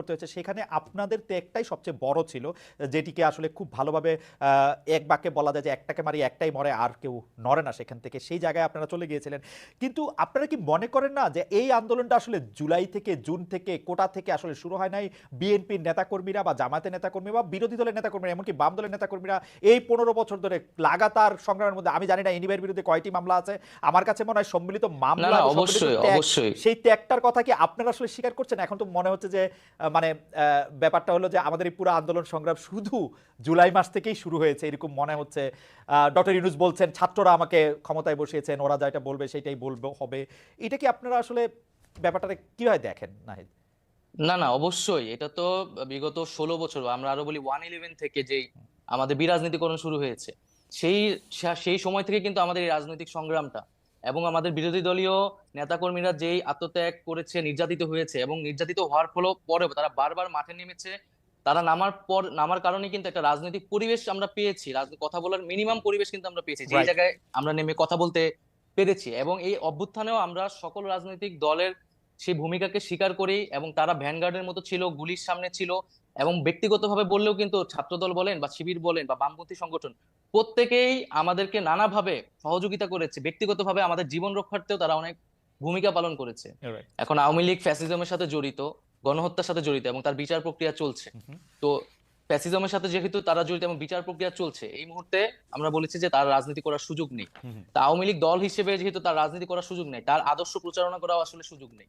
করতে হয়েছে সেখানে আপনাদের ত্যাগটাই সবচেয়ে বড় ছিল যেটিকে আসলে খুব ভালোভাবে এক বাক্যে বলা যায় যে একটাকে মারি একটাই মরে আর কেউ নড়ে না সেখান থেকে। সেই জায়গায় আপনারা চলে গিয়েছিলেন। কিন্তু আপনারা কি মনে করেন না যে এই আন্দোলনটা আসলে জুলাই থেকে জুন থেকে কোটা থেকে আসলে শুরু হয় নাই? বিএনপির নেতাকর্মীরা বা জামাতের নেতাকর্মী বা বিরোধী দলের নেতাকর্মীরা এমনকি বাম দলের নেতাকর্মীরা এই পনেরো বছর ধরে লাগাতার সংগ্রামের মধ্যে আমি জানি না এনিবার বিরুদ্ধে কয়টি মামলা আছে? আমার কাছে মনে হয় সম্মিলিত মামলা অবশ্যই অবশ্যই। সেই ত্যাগটার কথা কি আপনারা আসলে স্বীকার করছেন? এখন তো মনে হচ্ছে যে মানে ব্যাপারটা হলো যে আমাদের এই পুরো আন্দোলন সংগ্রাম শুধু জুলাই মাস থেকেই শুরু হয়েছে, এরকম মনে হচ্ছে। ডক্টর ইউনুস বলছেন, ছাত্ররা আমাকে ক্ষমতায় বসিয়েছেন, ওরা যেটা বলবে সেটাই বলবে, হবে। এটা কি আপনারা আসলে ব্যাপারটা কীভাবে দেখেন, নাহিদ? না না, অবশ্যই। এটা তো বিগত ষোলো বছর, আমরা আরও বলি ওয়ান ইলেভেন থেকে যেই আমাদের বিরাজনীতিকরণ শুরু হয়েছে, সেই সেই সময় থেকে কিন্তু আমাদের এই রাজনৈতিক সংগ্রামটা এবং আমাদের বিরোধী দলীয় নেতাকর্মীরা যেই আত্মত্যাগ করেছে নির্যাতিত হয়েছে এবং নির্যাতিত হওয়ার ফলে পরেও তারা বারবার মাঠে নেমেছে তারা নামার পর নামার কারণে কিন্তু একটা রাজনৈতিক পরিবেশ আমরা পেয়েছি কথা বলার মিনিমাম পরিবেশ কিন্তু আমরা পেয়েছি যে জায়গায় আমরা নেমে কথা বলতে পেরেছি এবং এই অভ্যুত্থানেও আমরা সকল রাজনৈতিক দলের সেই ভূমিকাকে স্বীকার করি এবং তারা ভ্যানগার্ডের মতো ছিল গুলির সামনে ছিল এবং ব্যক্তিগতভাবে বললেও কিন্তু ছাত্রদল বলেন বা শিবির বলেন বা বামপন্থী সংগঠন প্রত্যেকেই আমাদেরকে নানাভাবে সহযোগিতা করেছে ব্যক্তিগতভাবে আমাদের জীবন রক্ষার্থেও তারা অনেক ভূমিকা পালন করেছে। এখন আওয়ামী লীগ ফ্যাসিজমের সাথে জড়িত গণহত্যার সাথে জড়িত এবং তার বিচার প্রক্রিয়া চলছে। তো ফ্যাসিজমের সাথে যেহেতু তারা জড়িত এবং বিচার প্রক্রিয়া চলছে এই মুহূর্তে আমরা বলেছি যে তার রাজনীতি করার সুযোগ নেই। তা আওয়ামী লীগ দল হিসেবে যেহেতু তার রাজনীতি করার সুযোগ নেই তার আদর্শ প্রচারণা করাও আসলে সুযোগ নেই।